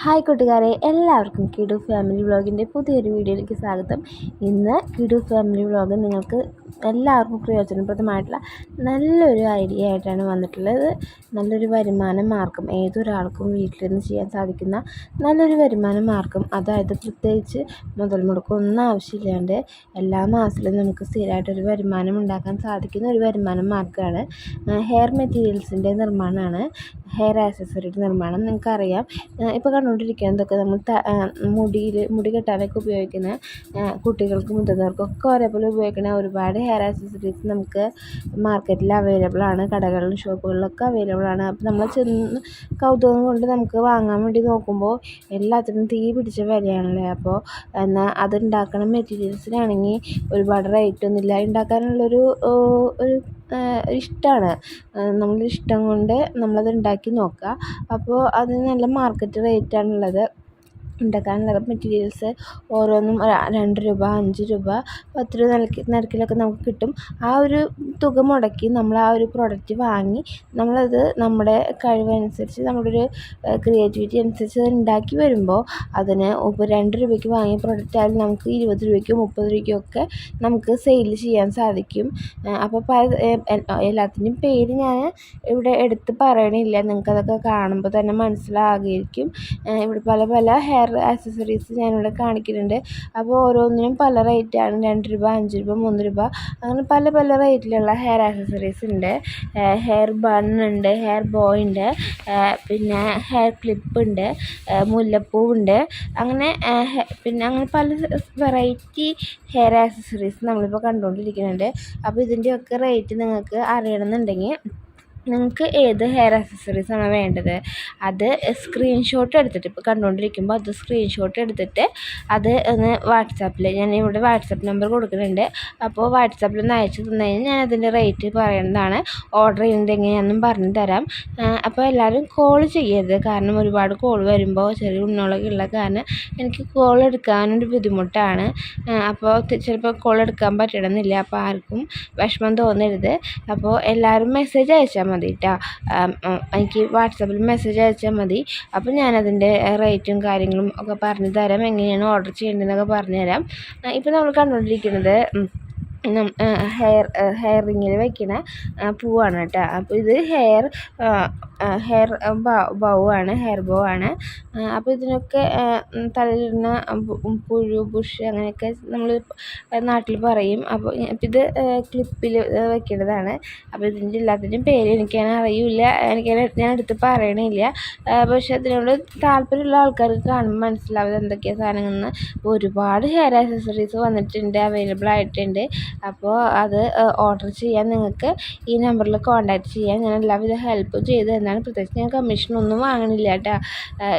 Hi കൂട്ടുകാരെ എല്ലാവർക്കും കിഡു family വ്ളോഗിന്റെ പുതിയൊരു വീഡിയോയിലേക്ക് സ്വാഗതം. ഇന്ന് കിഡു ഫാമിലി വ്ളോഗ് നിങ്ങൾക്ക് എല്ലാവർക്കും പ്രയോജനപ്രദമായിട്ടുള്ള നല്ലൊരു ഐഡിയ ആയിട്ടാണ് വന്നിട്ടുള്ളത്. നല്ലൊരു വരുമാന മാർഗം ഏതൊരാൾക്കും വീട്ടിലിരുന്ന് ചെയ്യാൻ സാധിക്കുന്ന നല്ലൊരു വരുമാന മാർഗം അതായത് പ്രത്യേകിച്ച് മുതൽ മുടക്കൊന്നും ആവശ്യമില്ലാണ്ട് എല്ലാ മാസത്തിലും നമുക്ക് സ്ഥിരമായിട്ടൊരു വരുമാനം ഉണ്ടാക്കാൻ സാധിക്കുന്ന ഒരു വരുമാന മാർഗമാണ്. ഹെയർ മെറ്റീരിയൽസിന്റെ നിർമ്മാണമാണ്. ഹെയർ ആക്സസറിയുടെ നിർമ്മാണം നിങ്ങൾക്കറിയാം. ഇപ്പോൾ കണ്ടുകൊണ്ടിരിക്കുന്നതൊക്കെ നമ്മൾ മുടിയിൽ മുടി കെട്ടാനൊക്കെ ഉപയോഗിക്കുന്ന കുട്ടികൾക്കും മുതിർന്നവർക്കും ഒക്കെ ഒരേപോലെ ഉപയോഗിക്കുന്ന ഒരുപാട് ഹെയർ ആക്സസറീസ് നമുക്ക് മാർക്കറ്റിൽ അവൈലബിൾ ആണ്. കടകളിലും ഷോപ്പുകളിലൊക്കെ അവൈലബിൾ ആണ്. അപ്പോൾ നമ്മൾ ചെന്ന് കൗതുകം കൊണ്ട് നമുക്ക് വാങ്ങാൻ വേണ്ടി നോക്കുമ്പോൾ എല്ലാത്തിനും തീ പിടിച്ച വിലയാണല്ലേ? അപ്പോൾ എന്നാൽ അതുണ്ടാക്കുന്ന മെറ്റീരിയൽസിനാണെങ്കിൽ ഒരുപാട് റേറ്റ് ഒന്നുമില്ല ഉണ്ടാക്കാനുള്ളൊരു ഒരു ഇഷ്ടമാണ് നമ്മളിഷ്ടം ഇഷ്ടം കൊണ്ട് നമ്മളത് ഉണ്ടാക്കി നോക്കുക. അപ്പോൾ അതിന് നല്ല മാർക്കറ്റ് റേറ്റാണുള്ളത് ഉണ്ടാക്കാനുള്ള മെറ്റീരിയൽസ് ഓരോന്നും രണ്ട് രൂപ അഞ്ച് രൂപ പത്ത് രൂപ നിരക്ക് നിരക്കിലൊക്കെ നമുക്ക് കിട്ടും. ആ ഒരു തുക മുടക്കി നമ്മൾ ആ ഒരു പ്രോഡക്റ്റ് വാങ്ങി നമ്മളത് നമ്മുടെ കഴിവനുസരിച്ച് നമ്മുടെ ഒരു ക്രിയേറ്റിവിറ്റി അനുസരിച്ച് അത് ഉണ്ടാക്കി വരുമ്പോൾ അതിന് ഇപ്പോൾ രണ്ട് രൂപയ്ക്ക് വാങ്ങിയ പ്രോഡക്റ്റ് ആയാലും നമുക്ക് ഇരുപത് രൂപയ്ക്കും മുപ്പത് രൂപയ്ക്കും ഒക്കെ നമുക്ക് സെയിൽ ചെയ്യാൻ സാധിക്കും. അപ്പോൾ പല എല്ലാത്തിന്റെയും പേര് ഞാൻ ഇവിടെ എടുത്ത് പറയണില്ല. നിങ്ങൾക്കതൊക്കെ കാണുമ്പോൾ തന്നെ മനസ്സിലാകിയിരിക്കും. ഇവിടെ പല പല ഹെയർ ആക്സസറീസ് ഞാനിവിടെ കാണിക്കുന്നുണ്ട്. അപ്പോൾ ഓരോന്നിനും പല റേറ്റാണ് രണ്ട് രൂപ അഞ്ച് രൂപ മൂന്ന് രൂപ. അങ്ങനെ പല പല റേറ്റിലുള്ള ഹെയർ ആക്സസറീസ് ഉണ്ട്. ഹെയർ ബൺ ഉണ്ട് ഹെയർ ബോയ് ഉണ്ട് പിന്നെ ഹെയർ ക്ലിപ്പ് ഉണ്ട് മുല്ലപ്പൂ ഉണ്ട്. അങ്ങനെ പിന്നെ അങ്ങനെ പല വെറൈറ്റി ഹെയർ ആക്സസറീസ് നമ്മളിപ്പോൾ കണ്ടുകൊണ്ടിരിക്കുന്നുണ്ട്. അപ്പോൾ ഇതിന്റെയൊക്കെ റേറ്റ് നിങ്ങൾക്ക് അറിയണമെന്നുണ്ടെങ്കിൽ നിങ്ങൾക്ക് ഏത് ഹെയർ ആക്സസറീസാണോ വേണ്ടത്? അത് സ്ക്രീൻഷോട്ട് എടുത്തിട്ട് ഇപ്പോൾ കണ്ടുകൊണ്ടിരിക്കുമ്പോൾ അത് സ്ക്രീൻഷോട്ട് എടുത്തിട്ട് അത് ഒന്ന് വാട്സാപ്പിൽ ഞാൻ ഇവിടെ വാട്സാപ്പ് നമ്പർ കൊടുക്കുന്നുണ്ട്. അപ്പോൾ വാട്സാപ്പിൽ ഒന്ന് അയച്ചു തന്നു കഴിഞ്ഞാൽ ഞാൻ അതിന്റെ റേറ്റ് പറയുന്നതാണ് ഓർഡർ ചെയ്യുന്നത് എങ്ങനെയാണെന്നും പറഞ്ഞു തരാം. അപ്പോൾ എല്ലാവരും കോൾ ചെയ്യരുത്. കാരണം ഒരുപാട് കോൾ വരുമ്പോൾ ചെറിയ ഉണ്ണോളൊക്കെ ഉള്ള കാരണം എനിക്ക് കോൾ എടുക്കാനൊരു ബുദ്ധിമുട്ടാണ്. അപ്പോൾ ചിലപ്പോൾ കോൾ എടുക്കാൻ പറ്റണമെന്നില്ല അപ്പോൾ ആർക്കും വിഷമം തോന്നരുത്. അപ്പോൾ എല്ലാവരും മെസ്സേജ് അയച്ചാൽ മതി കേട്ടോ എനിക്ക് വാട്സാപ്പിൽ മെസ്സേജ് അയച്ചാൽ മതി. അപ്പോൾ ഞാനതിന്റെ റേറ്റും കാര്യങ്ങളും ഒക്കെ പറഞ്ഞു തരാം. എങ്ങനെയാണ് ഓർഡർ ചെയ്യേണ്ടതെന്നൊക്കെ പറഞ്ഞു തരാം. ഇപ്പോൾ നമ്മൾ കണ്ടുകൊണ്ടിരിക്കുന്നത് ഹെയർ ഹെയർ റിങ്ങിൽ വെക്കുന്ന പൂവാണ് കേട്ടോ. അപ്പോൾ ഇത് ഹെയർ ഹെയർ ബൗ ആണ് ഹെയർ ബൗ ആണ്. അപ്പോൾ ഇതിനൊക്കെ തലയിലിടുന്ന പുഴു ബുഷ് അങ്ങനെയൊക്കെ നമ്മൾ നാട്ടിൽ പറയും. അപ്പോൾ ഇത് ക്ലിപ്പിൽ വെക്കേണ്ടതാണ് അപ്പോൾ ഇതിന്റെ എല്ലാത്തിന്റെയും പേര് എനിക്കങ്ങനെ അറിയില്ല. എനിക്ക് ഞാൻ എടുത്ത് പറയണില്ല. പക്ഷേ അതിനോട് താല്പര്യമുള്ള ആൾക്കാർക്ക് കാണുമ്പോൾ മനസ്സിലാവും എന്തൊക്കെയാണ് സാധനങ്ങളെന്ന്. ഒരുപാട് ഹെയർ ആക്സസറീസ് വന്നിട്ടുണ്ട് അവൈലബിൾ ആയിട്ടുണ്ട്. അപ്പോൾ അത് ഓർഡർ ചെയ്യാൻ നിങ്ങൾക്ക് ഈ നമ്പറിൽ കോൺടാക്റ്റ് ചെയ്യാം ഞാൻ എല്ലാവിധ ഹെൽപ്പും ചെയ്തു തന്നാണ് പ്രത്യേകിച്ച് ഞാൻ കമ്മീഷനൊന്നും വാങ്ങണില്ല കേട്ടോ.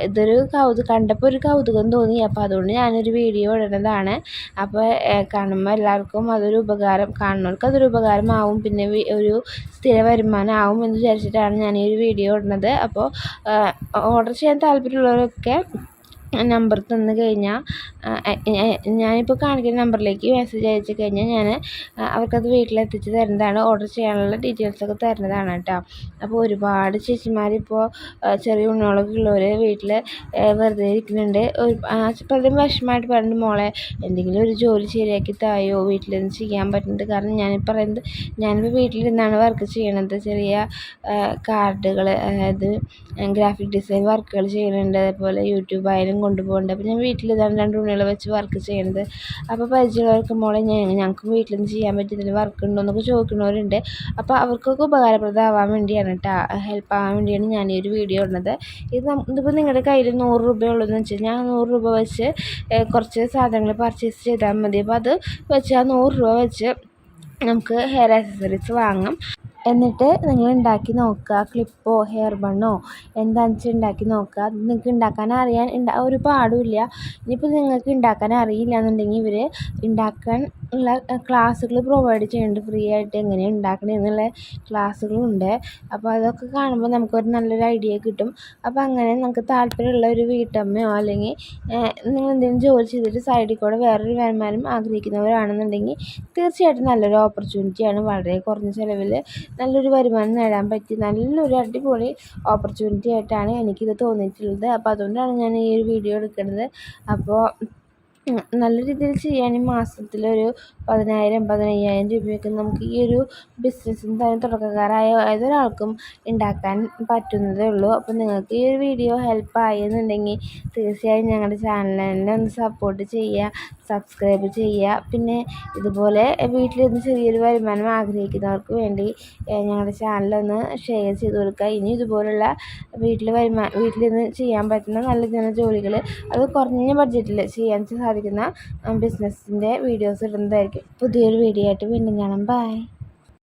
ഇതൊരു കൗതുകം കണ്ടപ്പോൾ ഒരു കൗതുകം തോന്നി. അപ്പോൾ അതുകൊണ്ട് ഞാനൊരു വീഡിയോ ഇടുന്നതാണ് അപ്പോൾ കാണുമ്പോൾ എല്ലാവർക്കും അതൊരു ഉപകാരം കാണുന്നവർക്ക് അതൊരു ഉപകാരമാവും. പിന്നെ ഒരു സ്ഥിര വരുമാനമാവും എന്ന് വിചാരിച്ചിട്ടാണ് ഞാൻ ഈ ഒരു വീഡിയോ ഇടുന്നത്. അപ്പോൾ ഓർഡർ ചെയ്യാൻ താല്പര്യമുള്ളവരൊക്കെ നമ്പർ തന്നു കഴിഞ്ഞാൽ ഞാനിപ്പോൾ കാണിക്കുന്ന നമ്പറിലേക്ക് മെസ്സേജ് അയച്ചു കഴിഞ്ഞാൽ ഞാൻ അവർക്കത് വീട്ടിലെത്തിച്ച് തരുന്നതാണ്. ഓർഡർ ചെയ്യാനുള്ള ഡീറ്റെയിൽസൊക്കെ തരുന്നതാണ് കേട്ടോ. അപ്പോൾ ഒരുപാട് ചേച്ചിമാരിപ്പോൾ ചെറിയ ഉണ്ണികളൊക്കെ ഉള്ളവർ വീട്ടിൽ വെറുതെ ഇരിക്കുന്നുണ്ട്. ഒരു പലരും വിഷമമായിട്ട് പറഞ്ഞു മോളെ എന്തെങ്കിലും ഒരു ജോലി ശരിയാക്കി തായോ? വീട്ടിലിരുന്ന് ചെയ്യാൻ പറ്റുന്നുണ്ട്? കാരണം ഞാൻ പറയുന്നത് ഞാനിപ്പോൾ വീട്ടിലിരുന്നാണ് വർക്ക് ചെയ്യണത്. ചെറിയ കാർഡുകൾ അതായത് ഗ്രാഫിക് ഡിസൈൻ വർക്കുകൾ ചെയ്യുന്നുണ്ട്. അതേപോലെ യൂട്യൂബ് ആയാലും കൊണ്ടുപോകുന്നുണ്ട് അപ്പോൾ ഞാൻ വീട്ടിൽ ഇതാണ് രണ്ട് തുണികൾ വെച്ച് വർക്ക് ചെയ്യണത്. അപ്പോൾ പരിചയമുള്ളവർക്ക് മോളെ ഞങ്ങൾക്ക് വീട്ടിൽ നിന്ന് ചെയ്യാൻ പറ്റുന്ന വർക്ക് ഉണ്ടോ എന്നൊക്കെ ചോദിക്കുന്നവരുണ്ട്. അപ്പോൾ അവർക്കൊക്കെ ഉപകാരപ്രദമാവാൻ വേണ്ടിയാണ് കേട്ടോ ഹെൽപ്പ് ആവാൻ വേണ്ടിയാണ് ഞാൻ ഈ ഒരു വീഡിയോ ഇടുന്നത്. ഇത് ഇതിപ്പോൾ നിങ്ങളുടെ കയ്യിൽ നൂറ് രൂപ എന്ന് വെച്ചാൽ ഞാൻ നൂറ് രൂപ വെച്ച് കുറച്ച് സാധനങ്ങൾ പർച്ചേസ് ചെയ്താൽ മതി. അപ്പോൾ അത് വെച്ച് ആ നൂറ് രൂപ വെച്ച് നമുക്ക് ഹെയർ ആക്സസറീസ് വാങ്ങാം. എന്നിട്ട് നിങ്ങൾ ഉണ്ടാക്കി നോക്കുക. ക്ലിപ്പോ ഹെയർ ബണ്ണോ എന്താണെന്ന് വെച്ചാൽ ഉണ്ടാക്കി നോക്കുക. നിങ്ങൾക്ക് ഉണ്ടാക്കാൻ അറിയാൻ ഒരു പാടുമില്ല ഇനിയിപ്പോൾ നിങ്ങൾക്ക് ഉണ്ടാക്കാൻ അറിയില്ല എന്നുണ്ടെങ്കിൽ ഇവർ ഉണ്ടാക്കാൻ ഉള്ള ക്ലാസ്സുകൾ പ്രൊവൈഡ് ചെയ്യുന്നുണ്ട് ഫ്രീ ആയിട്ട് എങ്ങനെ ഉണ്ടാക്കണേ എന്നുള്ള ക്ലാസ്സുകളുണ്ട്. അപ്പോൾ അതൊക്കെ കാണുമ്പോൾ നമുക്കൊരു നല്ലൊരു ഐഡിയ കിട്ടും. അപ്പോൾ അങ്ങനെ നമുക്ക് താല്പര്യമുള്ള ഒരു വീട്ടമ്മയോ അല്ലെങ്കിൽ നിങ്ങൾ എന്തെങ്കിലും ജോലി ചെയ്തിട്ട് സൈഡിൽ കൂടെ വേറൊരു വരുമാനം ആഗ്രഹിക്കുന്നവരാണെന്നുണ്ടെങ്കിൽ തീർച്ചയായിട്ടും നല്ലൊരു ഓപ്പർച്യൂണിറ്റിയാണ് വളരെ കുറഞ്ഞ ചിലവിൽ നല്ലൊരു വരുമാനം നേടാൻ പറ്റിയ നല്ലൊരു അടിപൊളി ഓപ്പർച്യൂണിറ്റി ആയിട്ടാണ് എനിക്കിത് തോന്നിയിട്ടുള്ളത്. അപ്പോൾ അതുകൊണ്ടാണ് ഞാൻ ഈ ഒരു വീഡിയോ എടുക്കുന്നത് അപ്പോൾ നല്ല രീതിയിൽ ചെയ്യാനും മാസത്തിലൊരു പതിനായിരം പതിനയ്യായിരം രൂപയൊക്കെ നമുക്ക് ഈ ഒരു ബിസിനസ്സും തന്നെ തുടക്കക്കാരായ ഏതൊരാൾക്കും ഉണ്ടാക്കാൻ പറ്റുന്നതേ ഉള്ളൂ. അപ്പോൾ നിങ്ങൾക്ക് ഈ ഒരു വീഡിയോ ഹെൽപ്പ് ആയെന്നുണ്ടെങ്കിൽ തീർച്ചയായും ഞങ്ങളുടെ ചാനലിനെ ഒന്ന് സപ്പോർട്ട് ചെയ്യുക സബ്സ്ക്രൈബ് ചെയ്യുക പിന്നെ ഇതുപോലെ വീട്ടിലിരുന്ന് ചെറിയൊരു വരുമാനം ആഗ്രഹിക്കുന്നവർക്ക് വേണ്ടി ഞങ്ങളുടെ ചാനലൊന്ന് ഷെയർ ചെയ്ത് കൊടുക്കുക ഇനി ഇതുപോലുള്ള വീട്ടിൽ വരുമാ വീട്ടിലിരുന്ന് ചെയ്യാൻ പറ്റുന്ന നല്ല നല്ല ജോലികൾ അത് കുറഞ്ഞ ബഡ്ജറ്റിൽ ചെയ്യാൻ സാധിക്കുന്ന ബിസിനസ്സിന്റെ വീഡിയോസ് ഇടുന്നതായിരിക്കും. പുതിയൊരു വീഡിയോ ആയിട്ട് വീണ്ടും കാണാം. ബൈ